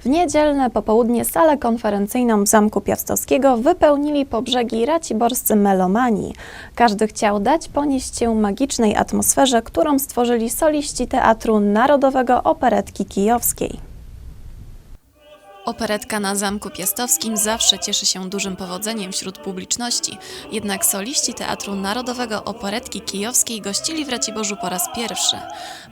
W niedzielne popołudnie salę konferencyjną Zamku Piastowskiego wypełnili po brzegi raciborscy melomani. Każdy chciał dać ponieść się magicznej atmosferze, którą stworzyli soliści Teatru Narodowego Operetki Kijowskiej. Operetka na Zamku Piastowskim zawsze cieszy się dużym powodzeniem wśród publiczności, jednak soliści Teatru Narodowego Operetki Kijowskiej gościli w Raciborzu po raz pierwszy.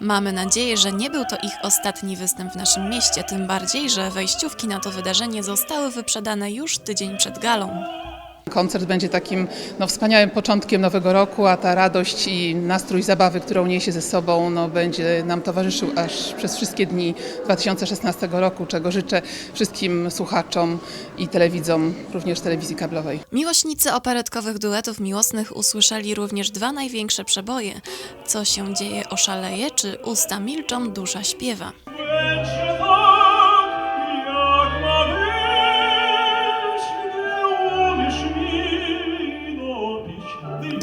Mamy nadzieję, że nie był to ich ostatni występ w naszym mieście, tym bardziej, że wejściówki na to wydarzenie zostały wyprzedane już tydzień przed galą. Koncert będzie takim no, wspaniałym początkiem nowego roku, a ta radość i nastrój zabawy, którą niesie ze sobą, no, będzie nam towarzyszył aż przez wszystkie dni 2016 roku, czego życzę wszystkim słuchaczom i telewidzom, również telewizji kablowej. Miłośnicy operetkowych duetów miłosnych usłyszeli również dwa największe przeboje. Co się dzieje oszaleje, czy usta milczą, dusza śpiewa.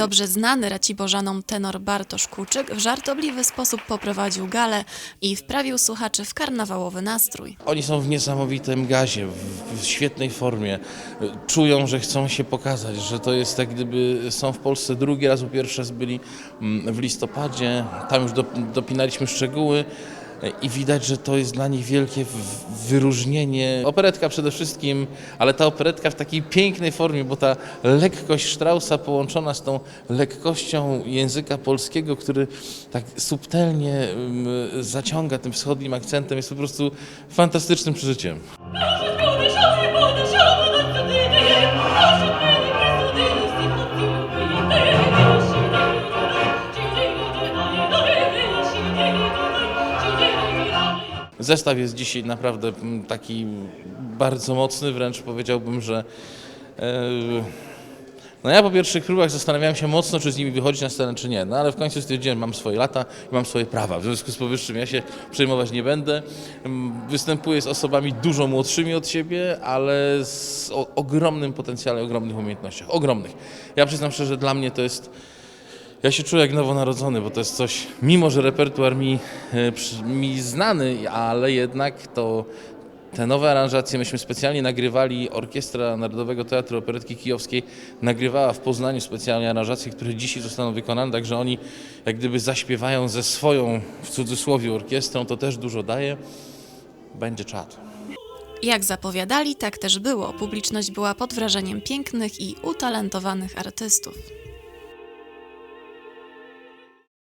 Dobrze znany Raciborzanom tenor Bartosz Kuczyk w żartobliwy sposób poprowadził galę i wprawił słuchaczy w karnawałowy nastrój. Oni są w niesamowitym gazie, w, w świetnej formie. Czują, że chcą się pokazać, że to jest tak, gdyby są w Polsce drugi raz, bo pierwszy raz byli mm, w listopadzie. Tam już dop- dopinaliśmy szczegóły. I widać, że to jest dla nich wielkie wyróżnienie. Operetka przede wszystkim, ale ta operetka w takiej pięknej formie, bo ta lekkość Straussa połączona z tą lekkością języka polskiego, który tak subtelnie mm, zaciąga tym wschodnim akcentem, jest po prostu fantastycznym przeżyciem. Zestaw jest dzisiaj naprawdę mm, taki bardzo mocny, wręcz powiedziałbym, że e, no ja po pierwszych próbach zastanawiałem się mocno, czy z nimi wychodzić na scenę, czy nie. No ale w końcu stwierdziłem, mam swoje lata i mam swoje prawa. W związku z powyższym ja się przejmować nie będę. Mm, Występuję z osobami dużo młodszymi od siebie, ale z ogromnym potencjale, ogromnych umiejętnościach. Ogromnych. Ja przyznam szczerze, dla mnie to jest ja się czuję jak nowonarodzony, bo to jest coś, mimo że repertuar mi, e, mi znany, ale jednak to te nowe aranżacje myśmy specjalnie nagrywali, Orkiestra Narodowego Teatru Operetki Kijowskiej nagrywała w Poznaniu specjalnie aranżacje, które dzisiaj zostaną wykonane, także oni jak gdyby zaśpiewają ze swoją, w cudzysłowie, orkiestrą, to też dużo daje. Będzie czad. Jak zapowiadali, tak też było. Publiczność była pod wrażeniem pięknych i utalentowanych artystów.